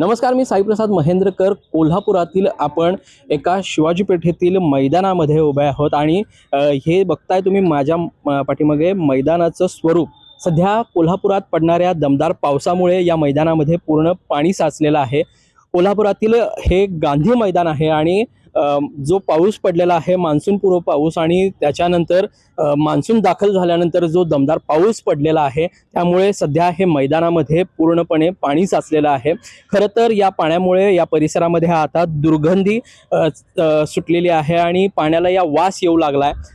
नमस्कार मी साईप्रसाद महेंद्रकर. कोल्हापुरातील आपण एका शिवाजी पेठेतील मैदानामध्ये उभे आहोत आणि हे बघताय तुम्ही माझ्या पाठीमागे मैदानाचं स्वरूप. सध्या कोल्हापुरात पडणाऱ्या दमदार पावसामुळे या मैदानामध्ये पूर्ण पाणी साचलेलं आहे. कोल्हापुरातील हे गांधी मैदान आहे आणि जो पाऊस पडलेला आहे मान्सूनपूर्व पाऊस आणि त्याच्यानंतर मान्सून दाखल झाल्यानंतर जो दमदार पाऊस पडलेला आहे त्यामुळे सध्या हे मैदानामध्ये पूर्णपणे पाणी साचलेलं आहे. खरं तर या पाण्यामुळे या परिसरामध्ये आता दुर्गंधी सुटलेली आहे आणि पाण्याला या वास येऊ लागला आहे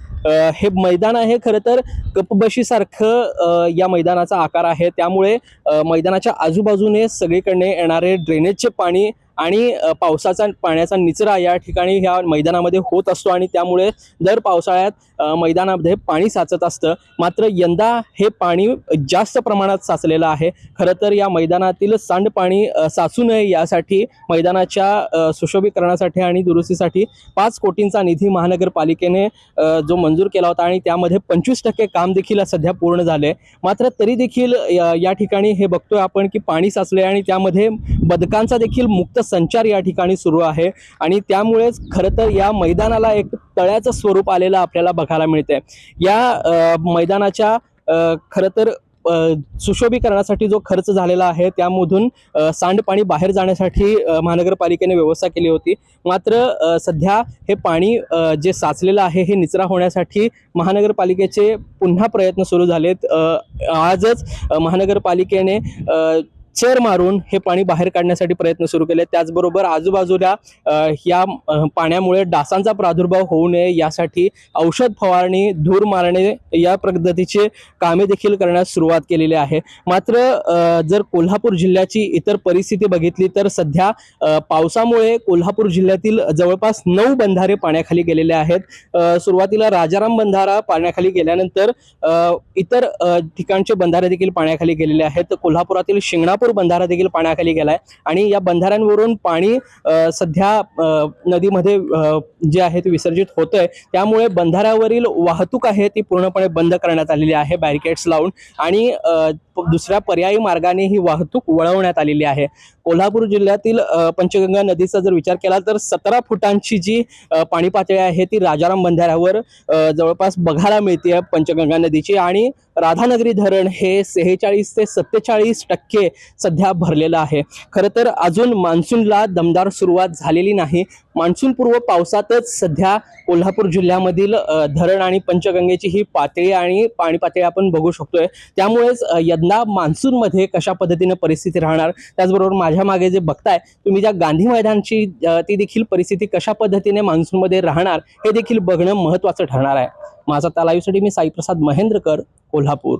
हे मैदान आहे खरं तर कपबशीसारखं या मैदानाचा आकार आहे. त्यामुळे मैदानाच्या आजूबाजूने सगळीकडे येणारे ड्रेनेजचे पाणी आणि पावसाचा पाण्याचा निचरा या ठिकाणी ह्या मैदानामध्ये होत असतो आणि त्यामुळे दर पावसाळ्यात मैदानामध्ये पाणी साचत असतं. मात्र यंदा हे पाणी जास्त प्रमाणात साचलेलं आहे. खरं तर या मैदानातील सांडपाणी साचू नये यासाठी मैदानाच्या सुशोभीकरणासाठी आणि दुरुस्तीसाठी पाच कोटींचा निधी महानगरपालिकेने जो मंजूर केला होता आणि त्यामध्ये पंचवीस टक्के काम देखील सध्या पूर्ण झाले मात्र तरी देखील या या ठिकाणी हे बघतोय आपण की पाणी साचले आणि त्यामध्ये बदकांचा देखील मुक्त संचार या ठिकाणी सुरू आहे. आणि त्यामुळेच खरं तर या मैदानाला एक तळ्याचं स्वरूप आलेलं आपल्याला बघायला मिळते या मैदानाच्या खरं तर सुशोभीकरणासाठी जो खर्च झालेला आहे त्यामधून सांडपाणी बाहेर जाण्यासाठी महानगरपालिकेने व्यवस्था केली होती. मात्र सध्या हे पाणी जे साचलेलं आहे हे निचरा होण्यासाठी महानगरपालिकेचे पुन्हा प्रयत्न सुरू झालेत. आजच महानगरपालिकेने चेर मारून हे पाणी बाहेर काढण्यासाठी प्रयत्न सुरू केले. त्याचबरोबर आजूबाजूला या पाण्यामुळे डासांचा प्रादुर्भाव होऊ नये यासाठी औषध फवारणी धूर मारणे या पद्धतीचे कामे देखील करण्यास सुरुवात केलेली आहे. मात्र जर कोल्हापूर जिल्ह्याची इतर परिस्थिती बघितली तर सध्या पावसामुळे कोल्हापूर जिल्ह्यातील जवळपास नऊ बंधारे पाण्याखाली गेलेले आहेत. सुरुवातीला राजाराम बंधारा पाण्याखाली गेल्यानंतर इतर ठिकाणचे बंधारे देखील पाण्याखाली गेलेले आहेत. कोल्हापुरातील कोल्हापूर बंधारा देखील पाण्याखाली गेलाय. आणि या बंधाऱ्यांवरून पाणी सध्या नदीमध्ये जे आहे ते विसर्जित होतंय. त्यामुळे बंधाऱ्यावरील वाहतूक आहे ती पूर्णपणे बंद करण्यात आलेली आहे बॅरिकेड्स लावून. आणि दुसऱ्या पर्यायी मार्गाने ही वाहतूक वळवण्यात आलेली आहे. कोल्हापूर जिल्ह्यातील पंचगंगा नदीचा जर विचार केला तर सतरा फुटांची जी पाणी पातळी आहे ती राजाराम बंधाऱ्यावर जवळपास बघायला मिळते पंचगंगा नदीची. आणि राधानगरी धरण हे सेहेचाळीस ते सत्तेचाळीस टक्के सध्या भरलेलं आहे. खरं तर अजून मान्सूनला दमदार सुरुवात झालेली नाही. मान्सूनपूर्व पावसातच सध्या कोल्हापूर जिल्ह्यामधील धरण आणि पंचगंगेची ही पातळी आणि पाणी पातळी आपण बघू शकतोय. त्यामुळेच यंदा मान्सूनमध्ये कशा पद्धतीने परिस्थिती राहणार त्याचबरोबर माझ्या मागे जे बघताय तुम्ही ज्या गांधी मैदानची ती देखील परिस्थिती कशा पद्धतीने मान्सूनमध्ये राहणार हे देखील बघणं महत्त्वाचं ठरणार आहे. माझा तालाईसाठी मी साईप्रसाद महेंद्रकर कोल्हापूर.